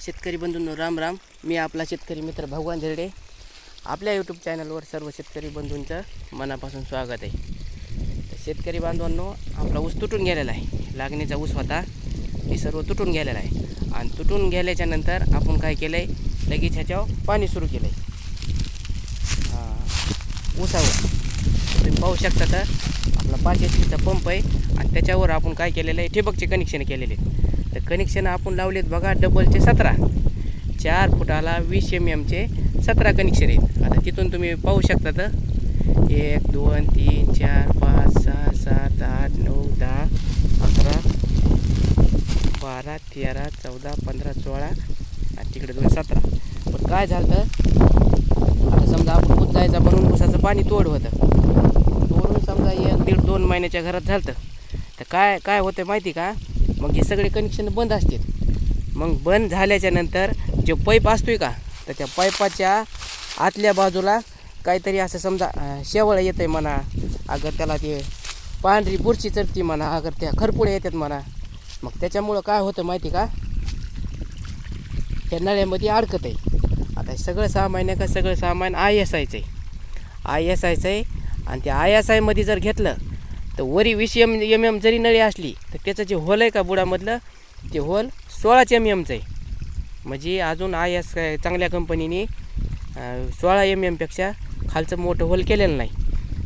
शेतकरी बंधूंनो राम राम. मी आपला शेतकरी मित्र भगवान झेरडे. आपल्या यूट्यूब चॅनलवर सर्व शेतकरी बंधूंचं मनापासून स्वागत आहे. तर शेतकरी बांधवांनो आपला ऊस तुटून गेलेला आहे. लागणीचा ऊस होता. हे सर्व तुटून गेलेला आहे. आणि तुटून गेल्याच्यानंतर आपण काय केलं आहे लगेच ह्याच्यावर पाणी सुरू केलं आहे ऊसावर. तुम्ही पाहू शकता तर आपला पाच एच पीचा पंप आहे. आणि त्याच्यावर आपण काय केलेलं आहे? ठिबकचे कनेक्शन केलेले आहेत. तर कनेक्शन आपण लावलेत बघा डबलचे सतरा. चार फुटाला वीस एम एमचे सतरा कनेक्शन आहेत. आता तिथून तुम्ही पाहू शकता तर. एक दोन तीन चार पाच सहा सात आठ नऊ दहा अकरा बारा तेरा चौदा पंधरा सोळा. आणि तिकडे दोन सतरा. पण काय झालं आता समजा आपण ऊस जायचा म्हणून ऊसाचं पाणी तोड होतं. तोडून समजा एक दीड दोन महिन्याच्या घरात झालं तर काय काय होतं माहिती का? मग हे सगळे कनेक्शन बंद असतील. मग बंद झाल्याच्यानंतर जे पाईप असतोय का तर त्या पाईपाच्या आतल्या बाजूला काहीतरी असं समजा शेवळं शेवळ येतं आहे म्हणा अगर त्याला ते पांढरी बुरशी चढती म्हणा अगर त्या खरपुड्या येतात म्हणा मग त्याच्यामुळं काय होतं माहिती का? त्या नळ्यामध्ये अडकत आहे आता सगळं सामान आहे का? सगळं सामान आय एस आयचं आहे. आय एस आयचं आहे आणि त्या आय एस आयमध्ये जर घेतलं तर वरी वीस एम एम एम जरी नळी असली तर त्याचं जे होल आहे का बुडामधलं ते होल सोळाच एम एमचं आहे. म्हणजे अजून आय एस चांगल्या कंपनीने सोळा एम एमपेक्षा खालचं मोठं होल केलेलं नाही.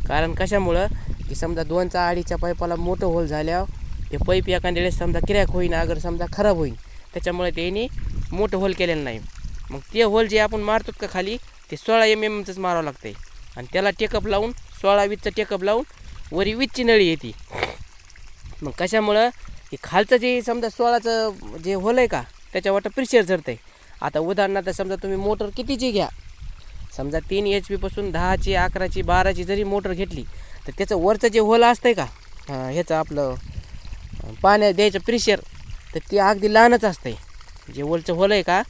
कारण कशामुळं की समजा दोनचा अडीच्या पाईपाला मोठं होल झाल्यावर ते पाईप एखाद्या वेळेस समजा क्रॅक होईन अगर समजा खराब होईन त्याच्यामुळे त्यांनी मोठं होल केलेलं नाही. मग ते होल जे आपण मारतो का खाली ते सोळा एम एमचंच मारावं लागतं आहे आणि त्याला टेकअप लावून सोळा वीसचं टेकअप लावून वरी वीसची नळी येते. मग कशामुळं हे खालचं जे समजा सोळाचं जे होलं आहे का त्याच्यावर प्रेशर झरत आहे आता उदाहरणार्थ समजा तुम्ही मोटर कितीची घ्या. समजा तीन एच पीपासून दहाची अकराची बाराची जरी मोटर घेतली तर त्याचं वरचं जे होल असतं आहे का ह्याचं आपलं पाण्या द्यायचं प्रेशर तर ते अगदी लहानच असतं आहे जे होलचं होल आहे का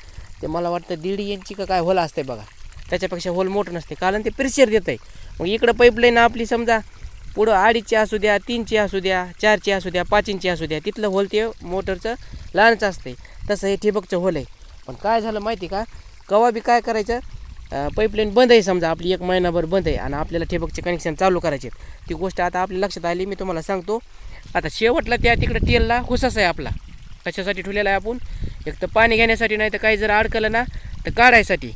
ते मला वाटतं दीड इंची का काय होल आहे बघा. त्याच्यापेक्षा होल मोठं नसते कारण ते प्रेशर देत आहे मग इकडं पाईपलाईन आपली समजा पुढं अडीचची असू द्या तीनची असू द्या चारची असू द्या पाच इंची असू द्या तिथलं होल ते मोटरचं लहानच आहे तसं हे ठिबकचं होल आहे. पण काय झालं माहिती का? कवा बी काय करायचं? पाईपलाईन बंद आहे समजा आपली एक महिनाभर बंद आहे आणि आपल्याला ठिबकचे कनेक्शन चालू करायचे ती गोष्ट आता आपल्या लक्षात आली मी तुम्हाला सांगतो. आता शेवटला त्या तिकडं तेलला हुसाच आहे आपला. कशासाठी ठेवलेला आहे आपण? एक तर पाणी घेण्यासाठी नाही तर काही जर अडकलं ना तर काढायसाठी.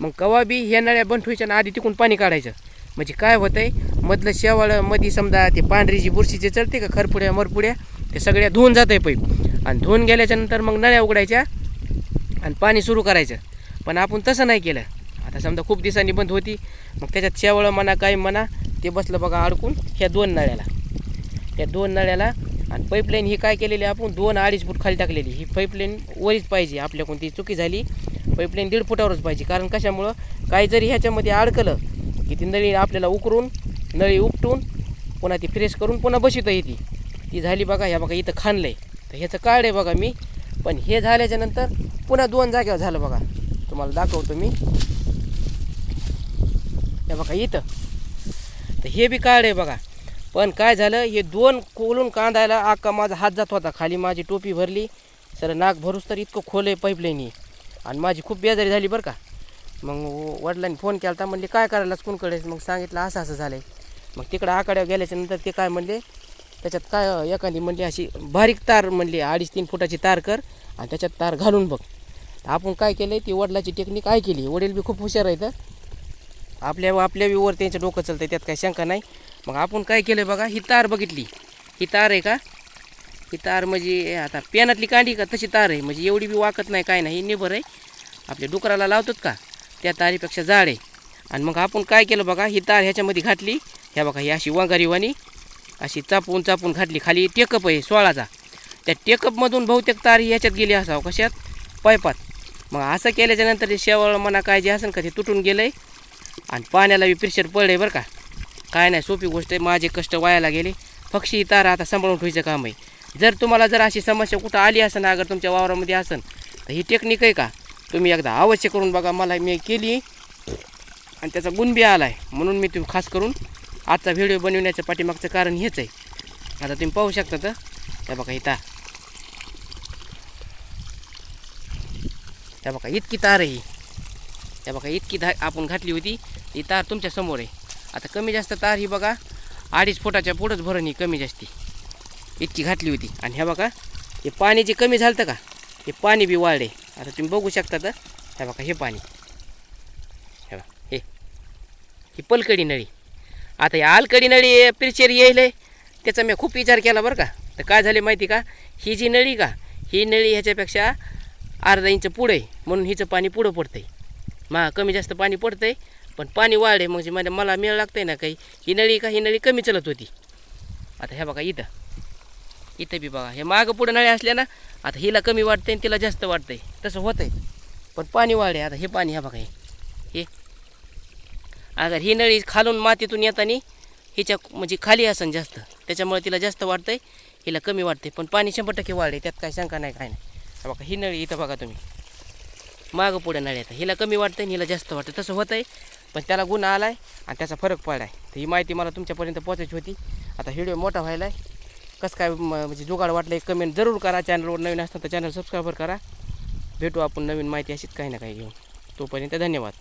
मग कवा बी ह्या नळ्या बंद ठेवायच्या ना आधी तिकून पाणी काढायचं. म्हणजे काय होतं आहे? मधलं शेवाळं मधी समजा ते पांढरी जी बुरशी जे चढते का खरपुड्या मरपुड्या ते सगळ्या धुवून जात आहे पाईप आणि धुवून गेल्याच्यानंतर मग नळ्या उघडायच्या आणि पाणी सुरू करायचं. पण आपण तसं नाही केलं. आता समजा खूप दिवसांनी बंद होती. मग त्याच्यात शेवळं म्हणा काही म्हणा ते बसलं बघा अडकून ह्या दोन नळ्याला. त्या दोन नळ्याला आणि पाईपलाईन ही काय केलेली आपण? दोन अडीच फूट खाली टाकलेली. ही पाईपलाईन वरीच पाहिजे. आपल्याकडून ती चुकी झाली. पाईपलाईन दीड फुटावरच पाहिजे. कारण कशामुळं? काही जरी ह्याच्यामध्ये अडकलं की ती नळी आपल्याला उकरून नळी उपटून पुन्हा ती फ्रेश करून पुन्हा बसवता येते ती. झाली बघा ह्या बघा इथं खाणलं आहे तर ह्याचं कार्ड आहे बघा मी. पण हे झाल्याच्यानंतर पुन्हा दोन जागेवर झालं बघा. तुम्हाला दाखवतो मी. हे बघा इथं. तर हे बी कार्ड आहे बघा. पण काय झालं हे दोन कोलून कांदायला आका माझा हात जात होता. खाली माझी टोपी भरली. सर नाक भरूस तर इतकं खोल आहे पाईपलाईन आणि माझी खूप बेजारी झाली बरं का. मग वडिलांनी फोन केला होता म्हणले काय करायलाच कोणकडे? मग सांगितलं असं असं झालं आहे मग तिकडं आकड्या गेल्याच्यानंतर ते काय म्हणले त्याच्यात काय एखादी म्हणली अशी बारीक तार म्हणली अडीच तीन फुटाची तार कर आणि त्याच्यात तार घालून बघ. आपण काय केलं ती वडिलाची टेक्निक काय केली वडील बी खूप हुशार आहेत आपल्या आपल्या वर त्यांचं डोकं चालतं त्यात काही शंका नाही. मग आपण काय केलं बघा ही तार बघितली. ही तार आहे का? ही तार म्हणजे आता पेनातली कांडी का? तशी तार आहे. म्हणजे एवढी बी वाकत नाही काय नाही ही निबर आहे. आपल्या डुकराला लावतात का? त्या तारीपेक्षा जाड आहे. आणि मग आपण काय केलं बघा ही तार ह्याच्यामध्ये घातली. ह्या बघा ही अशी वांगारीवाणी अशी चापून चापून घातली. खाली टेकअप आहे सोळाचा. त्या टेकअपमधून बहुतेक तार ह्याच्यात गेली असावं. कशात? पायपात. मग असं केल्याच्यानंतर ते शेवळ म्हणा काय जे असेल का ते तुटून गेलं आहे आणि पाण्याला बी प्रेशर पडलं आहे बरं का. काय नाही सोपी गोष्ट आहे. माझे कष्ट वायाला गेले पक्षी ही तार आता सांभाळून ठेवायचं काम आहे. जर तुम्हाला जर अशी समस्या कुठं आली असेल अगर तुमच्या वावरामध्ये असेल तर ही टेक्निक आहे का? तुम्ही एकदा अवश्य करून बघा मला मी केली. आणि त्याचा गुण बी आला आहे म्हणून मी तुम्ही खास करून आजचा व्हिडिओ बनवण्याच्या पाठीमागचं कारण हेच आहे. आता तुम्ही पाहू शकता तर. त्या बघा ही तार त्या बघा इतकी तार आहे ही. त्या बघा इतकी धा आपण घातली होती. ती तार तुमच्यासमोर आहे. आता कमी जास्त तार ही बघा अडीच फुटाच्या पुढंच भरण ही कमी जास्ती. इतकी घातली होती. आणि ह्या बघा हे पाणी जे कमी झालं का हे पाणी बी वाढले आता तुम्ही बघू शकता तर. ह्या बघा हे पाणी. हे बघा हे. ही पलकडी नळी. आता या आलकडी नळी पिरचेरी येईल त्याचा मी खूप विचार केला बरं का. तर काय झाले माहिती का? ही जी नळी का ही नळी ह्याच्यापेक्षा अर्धा इंच पुढं आहे. म्हणून हिचं पाणी पुढं पडतंय. मा कमी जास्त पाणी पडतंय पण पाणी वाढे. म्हणजे मला मला मेळ लागतंय ना काही. ही नळी का ही नळी कमी चलत होती. आता ह्या बघा इथं. इथं बी बघा. हे मागं पुढं नळ्या असल्या ना आता हिला कमी वाटतंय आणि तिला जास्त वाटतंय. तसं होतंय. पण पाणी वाढे आता हे पाणी ह्या बघा हे. अगर ही नळी खालून मातीतून येताना हिच्या म्हणजे खाली असन जास्त. त्याच्यामुळे तिला जास्त वाटतंय हिला कमी वाटते पण पाणी शंभर टक्के वाढले त्यात काय शंका नाही काय नाही. बघा ही नळी इथं बघा तुम्ही. मागं पुढे नळी आता हिला कमी वाटतं आणि हिला जास्त वाटतं तसं होतं आहे पण त्याला गुन्हा आला आहे आणि त्याचा फरक पडला आहे तर ही माहिती मला तुमच्यापर्यंत पोचायची होती. आता व्हिडिओ मोठा व्हायला आहे कसं काय म- म्हणजे जुगाड वाटलं एक कमेंट जरूर करा. चॅनलवर नवीन असतं तर चॅनल सबस्क्राईबर करा. भेटू आपण नवीन माहिती अशीच काही ना काही घेऊन. तोपर्यंत धन्यवाद.